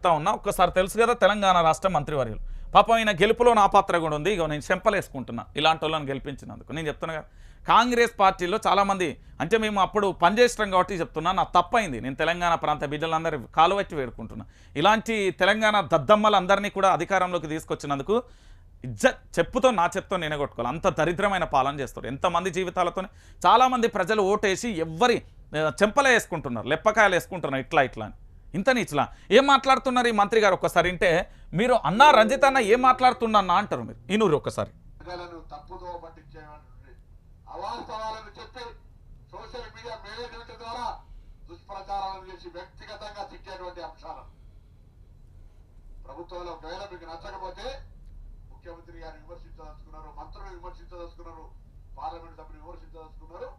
చెప్తా ఉన్నా ఒక్కసారి తెలుసు కదా తెలంగాణ రాష్ట్ర మంత్రివర్యులు. పాపం ఈయన గెలుపులో నా పాత్ర కూడా ఉంది ఇక నేను చెంపలేసుకుంటున్నా ఇలాంటి వాళ్ళని గెలిపించినందుకు. నేను చెప్తున్నా కదా కాంగ్రెస్ పార్టీలో చాలామంది అంటే మేము అప్పుడు పనిచేస్తాం కాబట్టి చెప్తున్నా నా తప్పైంది. నేను తెలంగాణ ప్రాంత బిడ్డలందరూ కాలువచ్చి వేడుకుంటున్నా. ఇలాంటి తెలంగాణ దద్దమ్మలందరినీ కూడా అధికారంలోకి తీసుకొచ్చినందుకు ఇజ్జ చెప్పుతో నా చెప్తో నేనే కొట్టుకోవాలి. అంత దరిద్రమైన పాలన చేస్తారు. ఎంతమంది జీవితాలతోనే చాలామంది ప్రజలు ఓటేసి ఎవ్వరి ఆ, చెంపలే వేసుకుంటున్నారు లెప్పకాయలు వేసుకుంటున్నారు ఇట్లా ఇట్లా అని. ఇంత ఇట్లా ఏం మాట్లాడుతున్నారు ఈ మంత్రి గారు ఒక్కసారి అంటే మీరు అన్నా రంజిత్ అన్న ఏం మాట్లాడుతున్నా అంటారు మీరు? ఇనూరు ఒక్కసారి. ప్రజలను తప్పుదో పట్టించేటువంటి అవాస్తవాలను చెప్పి సోషల్ మీడియా మేనేజ్మెంట్ ద్వారా దుష్ప్రచారాలను చేసి వ్యక్తిగతంగా తిట్టేటువంటి అంశాలను. ప్రభుత్వంలో ఒకవేళ మీకు నచ్చకపోతే ముఖ్యమంత్రి గారు విమర్శించదలుచుకున్నారు మంత్రులు విమర్శించదలుచుకున్నారు పార్లమెంట్ సభ్యులు విమర్శించదలుచుకున్నారు.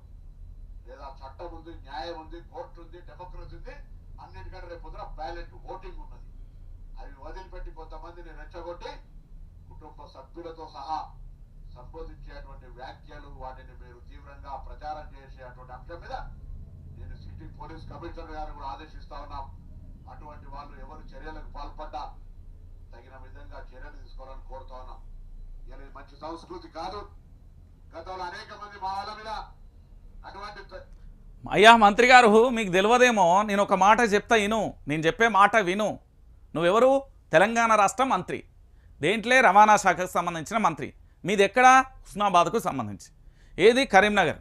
లేదా చట్టం ఉంది న్యాయం ఉంది కోర్టు ఉంది డెమోక్రసీ ఉంది. అన్నిటికంటే రేపు పొద్దున బ్యాలెట్ ఓటింగ్ ఉన్నది. అవి వదిలిపెట్టి కొంతమందిని రెచ్చగొట్టి కుటుంబ సభ్యులతో సహా సంబోధించేటువంటి వ్యాఖ్యలు వాటిని మీరు తీవ్రంగా ప్రచారం చేసేటువంటి అంశం మీద నేను సిటీ పోలీస్ కమిషనర్ గారు కూడా ఆదేశిస్తా ఉన్నాం. అటువంటి వాళ్ళు ఎవరు చర్యలకు పాల్పడ్డా తగిన విధంగా చర్యలు తీసుకోవాలని కోరుతా ఉన్నాం. ఇలా ఇది మంచి సంస్కృతి కాదు. గతంలో అనేక మంది మా వాళ్ళ మీద అటువంటి అయ్యా మంత్రి గారు మీకు తెలియదేమో నేను ఒక మాట చెప్తా విను నేను చెప్పే మాట విను. నువ్వెవరు? తెలంగాణ రాష్ట్ర మంత్రి. దేంట్లే రవాణా శాఖకు సంబంధించిన మంత్రి. మీది ఎక్కడ హుస్నాబాద్కు సంబంధించి. ఏది? కరీంనగర్.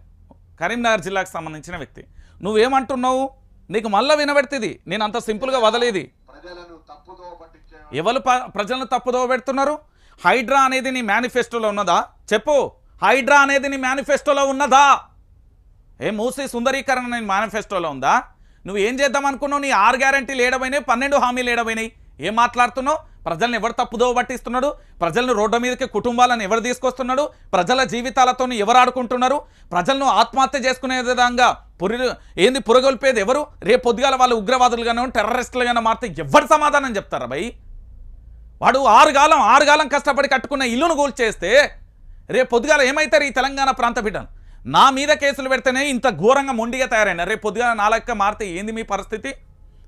కరీంనగర్ జిల్లాకు సంబంధించిన వ్యక్తి. నువ్వేమంటున్నావు? నీకు మళ్ళా వినబెడుతుంది. నేను అంత సింపుల్గా వదలేది. ఎవరు ప్రజలను తప్పుదోవ పెడుతున్నారు? హైడ్రా అనేది నీ మేనిఫెస్టోలో ఉన్నదా? చెప్పు. హైడ్రా అనేది నీ మేనిఫెస్టోలో ఉన్నదా? ఏ మూసి సుందరీకరణ నేను మేనిఫెస్టోలో ఉందా? నువ్వు ఏం చేద్దాం అనుకున్నావు? నీ ఆరు గ్యారంటీలు ఏడవైనాయి పన్నెండు హామీలు ఏడవైనాయి ఏం మాట్లాడుతున్నావు? ప్రజల్ని ఎవరు తప్పుదోవ పట్టిస్తున్నాడు? ప్రజలను రోడ్డు మీదకి కుటుంబాలను ఎవరు తీసుకొస్తున్నాడు? ప్రజల జీవితాలతో ఎవరు ఆడుకుంటున్నారు? ప్రజలను ఆత్మహత్య చేసుకునే విధంగా పురి ఏంది పురగొల్పేది ఎవరు? రేపు పొద్దుగాల వాళ్ళు ఉగ్రవాదులుగానో టెర్రరిస్టులుగానో మారితే ఎవరు సమాధానం చెప్తారా భయ్? వాడు ఆరుగాలం ఆరుగాలం కష్టపడి కట్టుకున్న ఇల్లును కూల్చేస్తే రేపు పొద్దుగాల ఏమవుతారు ఈ తెలంగాణ ప్రాంత బిడ్డను నా మీద కేసులు పెడితేనే ఇంత ఘోరంగా మొండిగా తయారైనా. రేపు పొద్దుగా నాలక్క మారితే ఏంది మీ పరిస్థితి?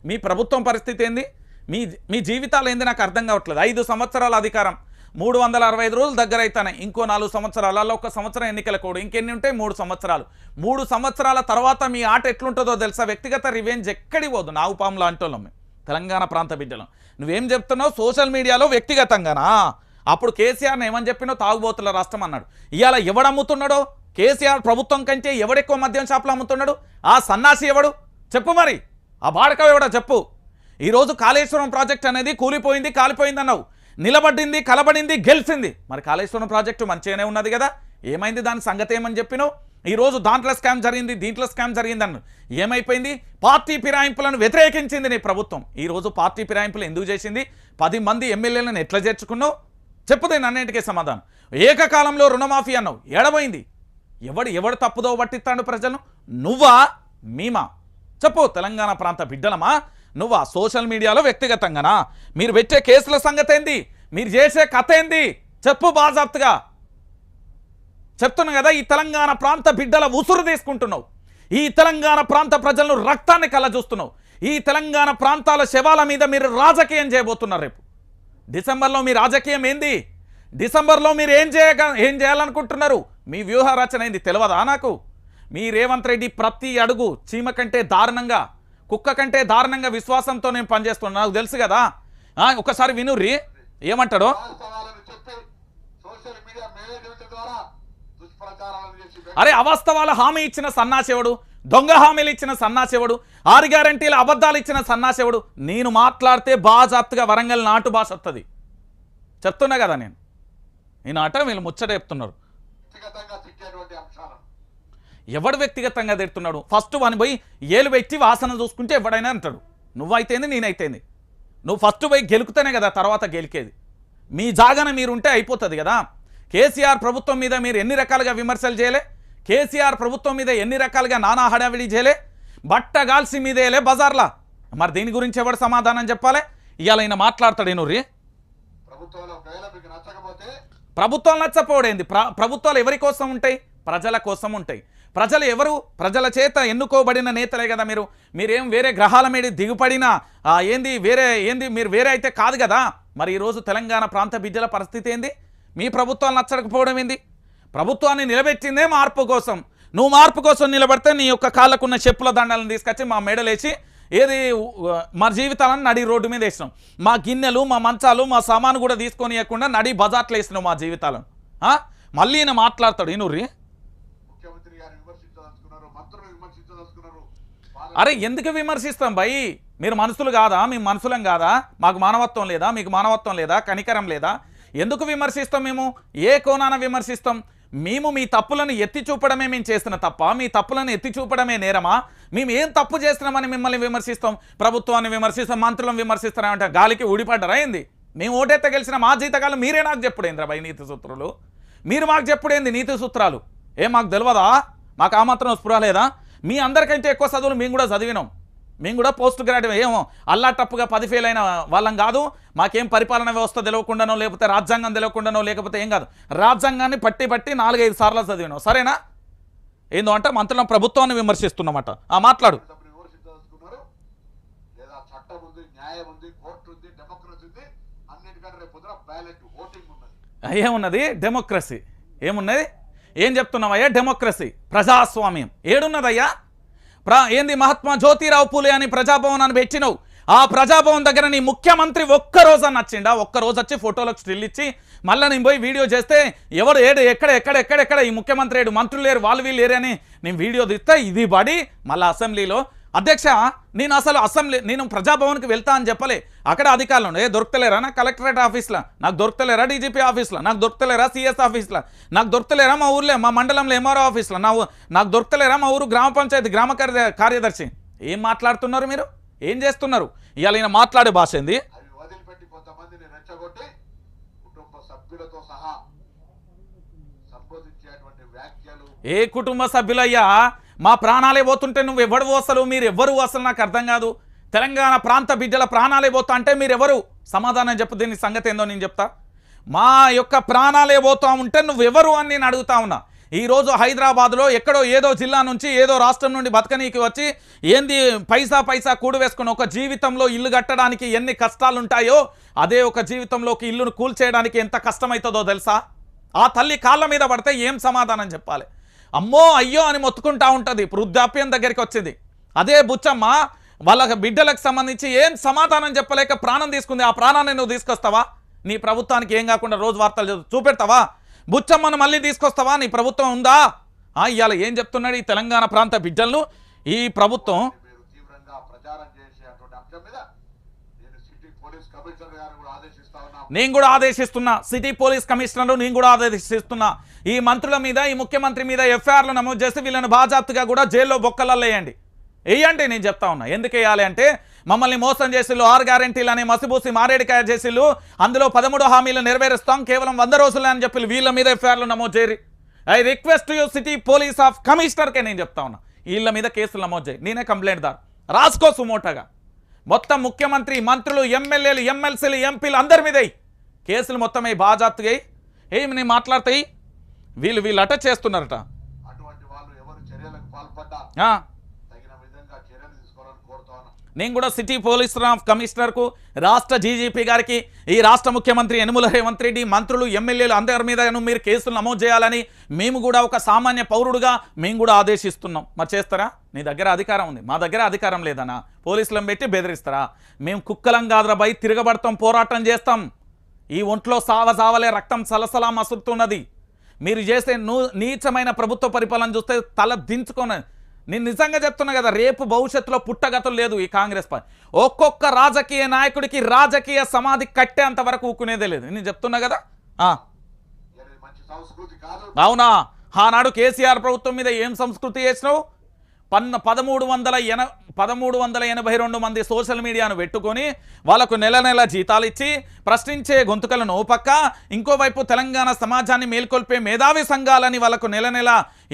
మీ ప్రభుత్వం పరిస్థితి ఏంది? మీ మీ జీవితాలు ఏంది నాకు అర్థం కావట్లేదు. ఐదు సంవత్సరాల అధికారం. మూడు వందల అరవై ఐదు రోజులు దగ్గర అవుతాయి ఇంకో నాలుగు సంవత్సరాలు అలా ఒక సంవత్సరం ఎన్నికల కోడు. ఇంకెన్ని ఉంటాయి మూడు సంవత్సరాలు. మూడు సంవత్సరాల తర్వాత మీ ఆట ఎట్లుంటుందో తెలుసా? వ్యక్తిగత రివెంజ్ ఎక్కడి పోదు. నాగుపాము లాంటి వాళ్ళం తెలంగాణ ప్రాంత బిడ్డలం. నువ్వేం చెప్తున్నావు? సోషల్ మీడియాలో వ్యక్తిగతంగానా? అప్పుడు కేసీఆర్ని ఏమని చెప్పినో తాగుబోతుల రాష్ట్రం అన్నాడు. ఇవాళ ఎవడమ్ముతున్నాడో? కేసీఆర్ ప్రభుత్వం కంటే ఎవడెక్కువ మద్యం షాపులు అమ్ముతున్నాడు? ఆ సన్నాసి ఎవడు? చెప్పు మరి. ఆ బాడకం ఎవడో చెప్పు. ఈరోజు కాళేశ్వరం ప్రాజెక్ట్ అనేది కూలిపోయింది కాలిపోయింది అన్నావు నిలబడింది కలబడింది గెలిచింది. మరి కాళేశ్వరం ప్రాజెక్టు మంచిగానే ఉన్నది కదా? ఏమైంది దాని సంగతి ఏమని చెప్పినావు? ఈరోజు దాంట్లో స్కామ్ జరిగింది దీంట్లో స్కామ్ జరిగింది అన్న ఏమైపోయింది? పార్టీ ఫిరాయింపులను వ్యతిరేకించింది నీ ప్రభుత్వం. ఈరోజు పార్టీ ఫిరాయింపులు ఎందుకు చేసింది? పది మంది ఎమ్మెల్యేలను ఎట్లా చేర్చుకున్నావు? చెప్పుదే నన్నింటికే సమాధానం. ఏకకాలంలో రుణమాఫీ అన్నావు. ఎడబోయింది ఎవడు ఎవడు తప్పుదో పట్టిస్తాడు ప్రజలు నువ్వా? మీమా? చెప్పు తెలంగాణ ప్రాంత బిడ్డలమా? నువ్వా? సోషల్ మీడియాలో వ్యక్తిగతంగానా? మీరు పెట్టే కేసుల సంగతి ఏంది మీరు చేసే కథ ఏంది చెప్పు బాజాప్తుగా చెప్తున్నా కదా ఈ తెలంగాణ ప్రాంత బిడ్డల ఉసురు తీసుకుంటున్నావు. ఈ తెలంగాణ ప్రాంత ప్రజలను రక్తాన్ని కళ్ళ చూస్తున్నావు ఈ తెలంగాణ ప్రాంతాల శవాల మీద మీరు రాజకీయం చేయబోతున్నారు రేపు. డిసెంబర్లో మీ రాజకీయం ఏంది? డిసెంబర్లో మీరు ఏం చేయక ఏం చేయాలనుకుంటున్నారు? మీ వ్యూహ రచన అయింది తెలియదా నాకు? మీ రేవంత్ రెడ్డి ప్రతి అడుగు చీమ కంటే దారుణంగా కుక్క కంటే దారుణంగా విశ్వాసంతో నేను పనిచేస్తున్నాను. నాకు తెలుసు కదా. ఒకసారి వినుర్రి ఏమంటాడో? అరే అవాస్తవాల హామీ ఇచ్చిన సన్నాసేవుడు దొంగ హామీలు ఇచ్చిన సన్నాసేవుడు ఆరు గ్యారంటీల అబద్ధాలు ఇచ్చిన సన్నాసేవుడు నేను మాట్లాడితే బాజాప్తిగా వరంగల్ నాటు భాష వస్తుంది చెప్తున్నా కదా నేను. ఈ నాట వీళ్ళు ముచ్చట చెప్తున్నారు. వ్యక్తిగతంగా తిట్టేటువంటి అంశాలను ఎవడు వ్యక్తిగతంగా తిడుతున్నాడు? ఫస్ట్ వాని పోయి ఏలు పెట్టి వాసన చూసుకుంటే ఎవడైనా అంటాడు. నువ్వైతేంది నేనైతేంది? నువ్వు ఫస్ట్ పోయి గెలుకుతేనే కదా తర్వాత గెలికేది. మీ జాగన మీరుంటే అయిపోతుంది కదా. కేసీఆర్ ప్రభుత్వం మీద మీరు ఎన్ని రకాలుగా విమర్శలు చేయలే? కేసీఆర్ ప్రభుత్వం మీద ఎన్ని రకాలుగా నానా హడావిడి చేయలే? బట్ట గాల్సి మీదేలే బజార్లా? మరి దీని గురించి ఎవడు సమాధానం చెప్పాలి? ఇవాళ ఈయన మాట్లాడతాడు నూరి ప్రభుత్వంలో ఒకవేళ మీకు నచ్చకపోతే ప్రభుత్వం నచ్చపోవడేంది ప్ర ప్రభుత్వాలు ఎవరి కోసం ఉంటాయి? ప్రజల కోసం ఉంటాయి. ప్రజలు ఎవరు? ప్రజల చేత ఎన్నుకోబడిన నేతలే కదా మీరు. మీరేం వేరే గ్రహాల మీద దిగుపడిన ఏంది వేరే ఏంది మీరు వేరే అయితే కాదు కదా? మరి ఈరోజు తెలంగాణ ప్రాంత బిడ్డల పరిస్థితి ఏంది? మీ ప్రభుత్వాలు నచ్చకపోవడం ఏంది? ప్రభుత్వాన్ని నిలబెట్టిందే మార్పు కోసం. నువ్వు మార్పు కోసం నిలబడితే నీ యొక్క కాళ్ళకున్న చెప్పుల దండాలను తీసుకొచ్చి మా మెడలేసి ఏది మా జీవితాలను నడి రోడ్డు మీద వేసినాం. మా గిన్నెలు మా మంచాలు మా సామాను కూడా తీసుకొని ఇవ్వకుండా నడి బజార్లు వేసినాం మా జీవితాలను? మళ్ళీ ఈయన మాట్లాడతాడు ఈనూరి ముఖ్యమంత్రి గారు విమర్శించదలుచుకున్నారు మంత్రులు విమర్శించదలుచుకున్నారు. అరే ఎందుకు విమర్శిస్తాం భయ్? మీరు మనుషులు కాదా? మీ మనుషులం కాదా? మాకు మానవత్వం లేదా? మీకు మానవత్వం లేదా? కనికరం లేదా? ఎందుకు విమర్శిస్తాం మేము? ఏ కోణాన విమర్శిస్తాం? మేము మీ తప్పులను ఎత్తి చూపడమే మేము చేస్తున్న తప్ప మీ తప్పులను ఎత్తి చూపడమే నేరమా? మేము ఏం తప్పు చేస్తున్నామని మిమ్మల్ని విమర్శిస్తాం? ప్రభుత్వాన్ని విమర్శిస్తాం మంత్రులను విమర్శిస్తామంటే గాలికి ఊడిపడ్డరా ఏంది? మేము ఓటెత్త గెలిచిన మా జీతకాలు మీరే నాకు చెప్పుడేంద్రా భయ్ నీతి సూత్రులు? మీరు మాకు చెప్పుడేంది నీతి సూత్రాలు? ఏ మాకు తెలియదా మాకు ఆ మాత్రం స్పృహ లేదా? మీ అందరికంటే ఎక్కువ చదువులు మేము కూడా చదివినాం. మేము కూడా పోస్ట్ గ్రాడ్యుయేట్ ఏమో అల్లా టప్పుగా పది ఫెయిల్ అయిన వాళ్ళం కాదు. మాకేం పరిపాలన వ్యవస్థ తెలియకుండానో లేకపోతే రాజ్యాంగం తెలియకుండానో లేకపోతే ఏం కాదు. రాజ్యాంగాన్ని పట్టి పట్టి నాలుగైదు సార్లు చదివినాం. సరేనా? ఏందో అంటే మంత్రులం ప్రభుత్వాన్ని విమర్శిస్తున్నమాట. ఆ మాట్లాడు. ఏమున్నది? డెమోక్రసీ ఏమున్నది? ఏం చెప్తున్నావయ్యా? డెమోక్రసీ ప్రజాస్వామ్యం. ఏడున్నదయ్యా? ప్రా ఏంది మహాత్మా జ్యోతిరావు పూలే అని ప్రజాభవనాన్ని పెట్టినవు. ఆ ప్రజాభవన్ దగ్గర నీ ముఖ్యమంత్రి ఒక్కరోజు అని నచ్చిండా? ఒక్క రోజు వచ్చి ఫోటోలకు స్టిల్ ఇచ్చి మళ్ళీ నేను పోయి వీడియో చేస్తే ఎవడు ఏడు ఎక్కడ ఎక్కడ ఎక్కడ ఎక్కడ ఈ ముఖ్యమంత్రి ఏడు మంత్రులు లేరు వాళ్ళు వీళ్ళు లేరు అని నేను వీడియో తీస్తే ఇది పడి మళ్ళీ అసెంబ్లీలో అధ్యక్ష నేను అసలు అసెంబ్లీ నేను ప్రజాభవన్కి వెళ్తా అని చెప్పలే. అక్కడ అధికారులు ఏ దొరకలేరా నా కలెక్టరేట్ ఆఫీస్లో. నాకు దొరకలేరా డీజీపీ ఆఫీస్లో? నాకు దొరకలేరా సిఎస్ ఆఫీస్లో? నాకు దొరకలేరా మా ఊర్లో మా మండలంలో ఎంఆర్ఓ ఆఫీస్లో? నా నాకు దొరకలేరా మా ఊరు గ్రామ పంచాయతీ గ్రామ కార్య- కార్యదర్శి? ఏం మాట్లాడుతున్నారు మీరు? ఏం చేస్తున్నారు? ఇవాళ ఈయన మాట్లాడే భాష ఏంది? ఏ కుటుంబ సభ్యులయ్యా? మా ప్రాణాలే పోతుంటే నువ్వు ఎవడు అసలు? మీరు ఎవరు అసలు? నాకు అర్థం కాదు. తెలంగాణ ప్రాంత బిడ్డల ప్రాణాలే పోతా అంటే మీరెవరు? సమాధానం చెప్పు దీని సంగతి ఏందో నేను చెప్తా. మా యొక్క ప్రాణాలే పోతా ఉంటే నువ్వెవరు అని నేను అడుగుతా ఉన్నా. ఈరోజు హైదరాబాద్లో ఎక్కడో ఏదో జిల్లా నుంచి ఏదో రాష్ట్రం నుండి బతకనీకి వచ్చి ఏంది పైసా పైసా కూడు వేసుకుని ఒక జీవితంలో ఇల్లు కట్టడానికి ఎన్ని కష్టాలు ఉంటాయో అదే ఒక జీవితంలోకి ఇల్లును కూల్చేయడానికి ఎంత కష్టమవుతుందో తెలుసా? ఆ తల్లి కాళ్ళ మీద పడితే ఏం సమాధానం చెప్పాలి? అమ్మో అయ్యో అని మొత్తుకుంటా ఉంటుంది. వృద్ధాప్యం దగ్గరికి వచ్చింది. అదే బుచ్చమ్మ వాళ్ళ బిడ్డలకు సంబంధించి ఏం సమాధానం చెప్పలేక ప్రాణం తీసుకుంది. ఆ ప్రాణాన్ని నువ్వు తీసుకొస్తావా? నీ ప్రభుత్వానికి ఏం కాకుండా రోజు వార్తలు చూపెడతావా? బుచ్చమ్మను మళ్ళీ తీసుకొస్తావా? నీ ప్రభుత్వం ఉందా? ఆ, ఇవాళ ఏం చెప్తున్నాడు ఈ తెలంగాణ ప్రాంత బిడ్డలను ఈ ప్రభుత్వం నేను కూడా ఆదేశిస్తున్నా. సిటీ పోలీస్ కమిషనర్లు నేను కూడా ఆదేశిస్తున్నా. ఈ మంత్రుల మీద ఈ ముఖ్యమంత్రి మీద ఎఫ్ఐఆర్లు నమోదు చేసి వీళ్ళని బాజాప్తుగా కూడా జైల్లో బొక్కలల్లో వేయండి నేను చెప్తా ఉన్నా. ఎందుకు వేయాలి అంటే మమ్మల్ని మోసం చేసిళ్ళు ఆరు గ్యారెంటీలు అని మసిబూసి మారేడికాయ చేసిళ్ళు అందులో పదమూడు హామీలు నెరవేరుస్తాం కేవలం వంద రోజులే అని చెప్పి వీళ్ళ మీద ఎఫ్ఐఆర్లు నమోదు చేయరు. I request you city police of కమిషనర్కే నేను చెప్తా ఉన్నా. వీళ్ళ మీద కేసులు నమోదు చేయి. నేనే కంప్లైంట్ దారు. రాసుకో సుమోటగా. మొత్తం ముఖ్యమంత్రి మంత్రులు ఎమ్మెల్యేలు ఎమ్మెల్సీలు ఎంపీలు అందరి మీద. కేసులు మొత్తం అయి బాజాప్తుగా ఏమి నేను మాట్లాడతాయి? వీళ్ళు వీళ్ళు అట చేస్తున్నారట అటువంటి వాళ్ళు ఎవరు చర్యలకు పాల్పడ్డా ఆ, తగిన విధంగా చర్యలు తీసుకోవాలని కోరుతా ఉన్నా నేను కూడా సిటీ పోలీస్ కమిషనర్కు రాష్ట్ర డీజీపీ గారికి ఈ రాష్ట్ర ముఖ్యమంత్రి యనుమల రేవంత్ రెడ్డి మంత్రులు ఎమ్మెల్యేలు అందరి మీద మీరు కేసులు నమోదు చేయాలని మేము కూడా ఒక సామాన్య పౌరుడుగా మేము కూడా ఆదేశిస్తున్నాం. మరి చేస్తారా? నీ దగ్గర అధికారం ఉంది. మా దగ్గర అధికారం లేదనా పోలీసులను పెట్టి బెదిరిస్తారా? మేము కుక్కలం కాదురా బై తిరగబడతాం పోరాటం చేస్తాం. ఈ ఒంట్లో సావ సావలే రక్తం సలసలా మసురుతున్నది మీరు చేసే నీచమైన ప్రభుత్వ పరిపాలన చూస్తే తల దించుకొని నేను నిజంగా చెప్తున్నా కదా రేపు భవిష్యత్తులో పుట్టగతులు లేదు ఈ కాంగ్రెస్ పార్టీ. ఒక్కొక్క రాజకీయ నాయకుడికి రాజకీయ సమాధి కట్టేంత వరకు ఊకునేదే లేదు. నేను చెప్తున్నా కదా? అవునా? ఆనాడు కేసీఆర్ ప్రభుత్వం మీద ఏం సంస్కృతి చేసినావు? పన్న పదమూడు వందల ఎన పదమూడు వందల ఎనభై రెండు మంది సోషల్ మీడియాను పెట్టుకొని వాళ్ళకు నెల నెల జీతాలు ఇచ్చి ప్రశ్నించే గొంతుకలను పక్క ఇంకోవైపు తెలంగాణ సమాజాన్ని మేల్కొల్పే మేధావి సంఘాలని వాళ్ళకు నెల నెల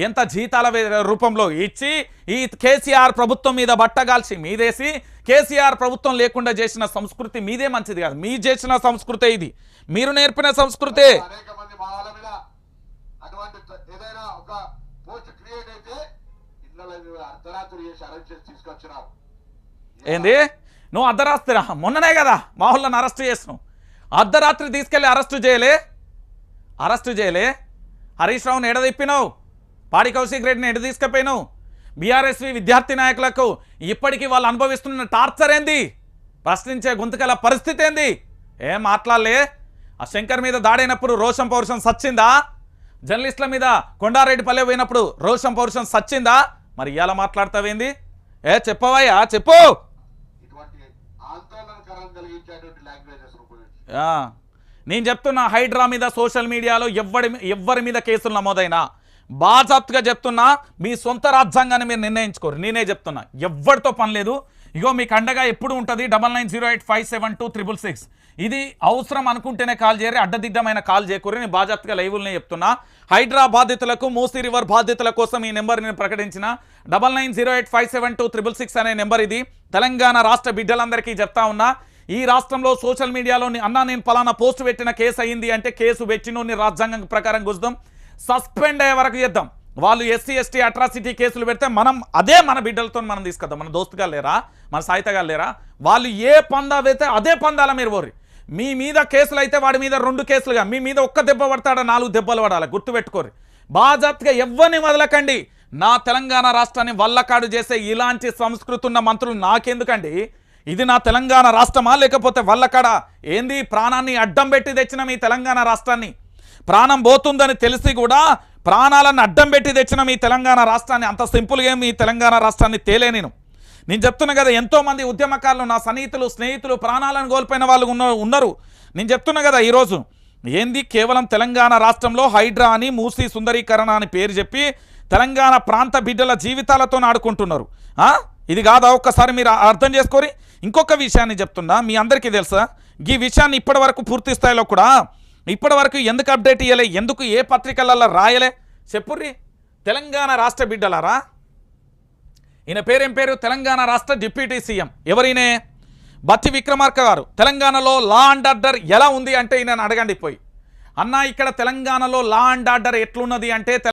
ఎంత జీతాల రూపంలో ఇచ్చి ఈ కేసీఆర్ ప్రభుత్వం మీద బట్టగాల్చి మీదేసి కేసీఆర్ ప్రభుత్వం లేకుండా చేసిన సంస్కృతి మీదే మంచిది కాదు. మీ చేసిన సంస్కృతే ఇది. మీరు నేర్పిన సంస్కృతే. అటువంటి ఏదైనా ఒక పోస్ట్ క్రియేట్ అయితే ఏంది? నువ్వు అర్ధరాత్రి మొన్ననే కదా మా వాళ్ళని అరెస్ట్ చేసినావు. అర్ధరాత్రి తీసుకెళ్ళి అరెస్టు చేయలే? అరెస్టు చేయలే? హరీష్ రావుని ఎడదిప్పినావు పాడి కౌశిక్ రెడ్డిని ఎడ తీసుకుపోయినావు బీఆర్ఎస్వి విద్యార్థి నాయకులకు ఇప్పటికీ వాళ్ళు అనుభవిస్తున్న టార్చర్ ఏంది? ప్రశ్నించే గొంతుకల పరిస్థితి ఏంది? ఏం మాట్లాడలే? ఆ శంకర్ మీద దాడైనప్పుడు రోషం పౌరుషం సచ్చిందా? జర్నలిస్టుల మీద కొండారెడ్డి పల్లె పోయినప్పుడు రోషం పౌరుషం సచ్చిందా? మరి ఇలా మాట్లాడతావేంది? ఏ చెప్పవయ్యా చెప్పు! నేను చెప్తున్నా హైడ్రా మీద సోషల్ మీడియాలో ఎవ్వడి ఎవ్వరి మీద కేసులు నమోదైనా బాజాప్తుగా చెప్తున్నా మీ సొంత రాజ్యాంగాన్ని మీరు నిర్ణయించుకోరు. నేనే చెప్తున్నా ఎవ్వరితో పని లేదు. ఇగో మీకు అండగా ఎప్పుడు ఉంటుంది? Double nine zero eight five seven two triple six. ఇది అవసరం అనుకుంటేనే కాల్ చేయరు అడ్డదిడ్డమైన కాల్ చేయకూరి నేను బాజాప్తుగా లైవ్లనే చెప్తున్నా. హైడ్రా బాధితులకు మూసీ రివర్ బాధితుల కోసం ఈ నెంబర్ నేను ప్రకటించిన. Double nine zero eight five seven two triple six అనే నెంబర్ ఇది. తెలంగాణ రాష్ట్ర బిడ్డలందరికీ చెప్తా ఉన్నా ఈ రాష్ట్రంలో సోషల్ మీడియాలో అన్నా నేను పలానా పోస్ట్ పెట్టిన కేసు అయ్యింది అంటే కేసు పెట్టినోని రాజ్యాంగం ప్రకారం గుద్దాం. సస్పెండ్ అయ్యే వరకు చేద్దాం. వాళ్ళు ఎస్సీ ఎస్టీ అట్రాసిటీ కేసులు పెడితే మనం అదే మన బిడ్డలతో మనం తీసుకొద్దాం. మన దోస్తుగా లేరా? మన సాయితగా లేరా? వాళ్ళు ఏ పందా పెడితే అదే పందాల మీరు పోరు మీ మీద కేసులు అయితే వాడి మీద రెండు కేసులుగా. మీ మీద ఒక్క దెబ్బ పడతాడా? నాలుగు దెబ్బలు పడాలి? గుర్తుపెట్టుకోరు. బాజాప్తగా ఎవరిని వదలకండి. నా తెలంగాణ రాష్ట్రాన్ని వల్లకాడు చేసే ఇలాంటి సంస్కృతి ఉన్న మంత్రులు నాకెందుకండి? ఇది నా తెలంగాణ రాష్ట్రమా? లేకపోతే వల్లకాడ? ఏంది? ప్రాణాన్ని అడ్డం పెట్టి తెచ్చిన మీ తెలంగాణ రాష్ట్రాన్ని? ప్రాణం పోతుందని తెలిసి కూడా ప్రాణాలను అడ్డం పెట్టి తెచ్చిన మీ తెలంగాణ రాష్ట్రాన్ని? అంత సింపుల్గా మీ తెలంగాణ రాష్ట్రాన్ని తేలే నేను. నేను చెప్తున్నా కదా ఎంతోమంది ఉద్యమకారులు నా సన్నిహితులు స్నేహితులు ప్రాణాలను కోల్పోయిన వాళ్ళు ఉన్న ఉన్నారు. నేను చెప్తున్నా కదా ఈరోజు ఏంది కేవలం తెలంగాణ రాష్ట్రంలో హైడ్రా అని మూసి సుందరీకరణ అని పేరు చెప్పి తెలంగాణ ప్రాంత బిడ్డల జీవితాలతో ఆడుకుంటున్నారు. ఇది కాదా? ఒక్కసారి మీరు అర్థం చేసుకోరి. ఇంకొక విషయాన్ని చెప్తున్నా మీ అందరికీ తెలుసా? ఈ విషయాన్ని ఇప్పటివరకు పూర్తి స్థాయిలో కూడా ఇప్పటివరకు ఎందుకు అప్డేట్ ఇవ్వలే ఎందుకు ఏ పత్రికలలో రాయలే? చెప్పుర్రి తెలంగాణ రాష్ట్ర బిడ్డలారా? ఈయన పేరేం పేరు? తెలంగాణ రాష్ట్ర డిప్యూటీ సీఎం. ఎవరినే? బత్తి విక్రమార్క గారు. తెలంగాణలో లా అండ్ ఆర్డర్ ఎలా ఉంది అంటే ఈయన అడగండి పోయి. అన్న ఇక్కడ తెలంగాణలో లా అండ్ ఆర్డర్ ఎట్లున్నది అంటే